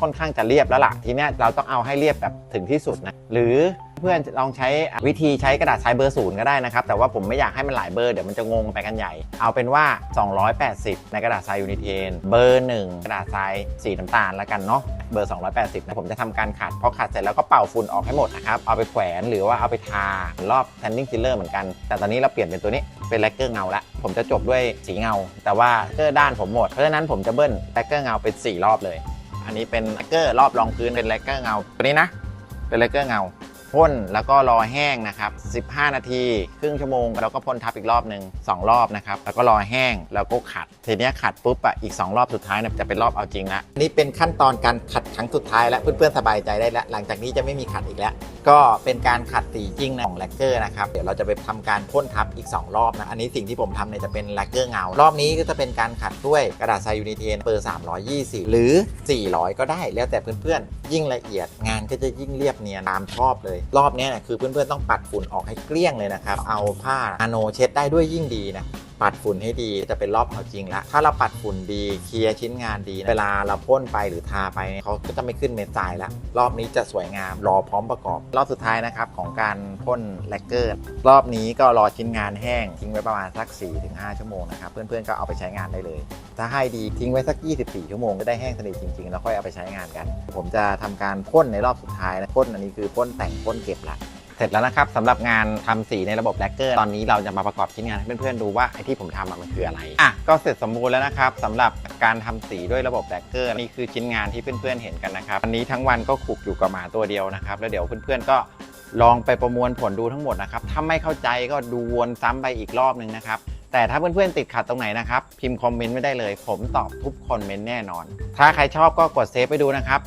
ค่อนข้างจะเรียบแล้วล่ะทีเนี้ยเราต้องเอาให้เรียบแบบถึงที่สุดนะหรือเพื่อนลองใช้วิธีใช้กระดาษทรายเบอร์ศูนย์ก็ได้นะครับ แต่ว่าผมไม่อยากให้มันหลายเบอร์เดี๋ยวมันจะงงไปกันใหญ่ เอาเป็นว่า 280 ในกระดาษทรายยูนิเทนเบอร์ 1 กระดาษทรายสีน้ำตาลแล้วกันเนาะเบอร์ 280นะผมจะทำการขัดพอขัดเสร็จแล้วก็เป่าฝุ่นออกให้หมดนะครับ เอาไปแขวนหรือว่าเอาไปทารอบ standing filler เหมือนกัน แต่ตอนนี้เราเปลี่ยนเป็นตัวนี้เป็นแลกเกอร์เงาละผมจะจบด้วยสีเงา แต่ว่าเกอร์ด้านผมหมดเพราะฉะนั้นผมจะเบิ้ลแลกเกอร์เงาเป็น4รอบเลย อันนี้เป็นแลกเกอร์รอบรองพื้นเป็นแลกเกอร์เงาตัวนี้นะ เป็นแลกเกอร์เงาพ่นแล้วก็รอแห้งนะครับ 15 นาที ครึ่งชั่วโมง แล้วก็พ่นทับอีกรอบหนึ่ง2 รอบนะครับ แล้วก็รอแห้งแล้วก็ขัด ทีเนี้ยขัดปุ๊บอะอีก 2 รอบสุดท้ายเนี่ยจะเป็นรอบเอาจริงละนี่เป็นขั้นตอนการขัดครั้งสุดท้ายแล้วเพื่อนๆสบายใจได้แล้วหลังจากนี้จะไม่มีขัดอีกแล้ว ก็เป็นการขัดสีจริงนะของแลกเกอร์นะครับ เดี๋ยวเราจะไปทำการพ่นทับอีก 2 รอบนะ อันนี้สิ่งที่ผมทำเนี่ยจะเป็นแลกเกอร์เงา รอบนี้ก็จะเป็นการขัดด้วยกระดาษทรายยูนิเทนเบอร์ 320 หรือ 400 ก็ได้ แล้วแต่เพื่อนๆ ยิ่งละเอียดงานก็จะยิ่งเรียบเนียนตามชอบเลย รอบนี้นะคือเพื่อนๆต้องปัดฝุ่นออกให้เกลี้ยงเลยนะครับ เอาผ้านาโนเช็ดได้ด้วยยิ่งดีนะ ปัดฝุ่นให้ดีจะเป็นรอบเอาจริงละถ้าเราปัดฝุ่นดีเคลียร์ชิ้นงานดี เวลาเราพ่นไปหรือทาไปเขาก็จะไม่ขึ้นเม็ดทรายแล้วรอบนี้จะสวยงามรอพร้อมประกอบ รอบสุดท้ายนะครับของการพ่นแลกเกอร์รอบนี้ก็รอชิ้นงานแห้งทิ้งไว้ประมาณสัก 4-5 ชั่วโมงนะครับเพื่อนๆก็เอาไปใช้งานได้เลย ถ้าให้ดีทิ้งไว้สัก 24 ชั่วโมงก็ได้แห้งสนิทจริงๆ แล้วค่อยเอาไปใช้งานกัน ผมจะทำการพ่นในรอบสุดท้ายนะพ่นอันนี้คือพ่นแต่งพ่นเก็บละ เสร็จแล้วนะครับสำหรับงานทำสีในระบบแลกเกอร์ตอนนี้เราจะมาประกอบชิ้นงานให้เพื่อนๆดูว่าไอ้ที่ผมทำมันคืออะไรอะก็เสร็จสมบูรณ์แล้วนะครับสำหรับการทำสีด้วยระบบแลกเกอร์นี่คือชิ้นงานที่เพื่อนๆเห็นกันนะครับวันนี้ทั้งวันก็ขลุกอยู่กับหมาตัวเดียวนะครับแล้วเดี๋ยวเพื่อนๆก็ลองไปประมวลผลดูทั้งหมดนะครับถ้าไม่เข้าใจก็ดูวนซ้ำไปอีกรอบหนึ่งนะครับแต่ถ้าเพื่อนๆติดขัดตรงไหนนะครับ พิมพ์คอมเมนต์ไม่ได้เลย ผมตอบทุกคอมเมนต์แน่นอน ถ้าใครชอบก็กดเซฟไปดูนะครับ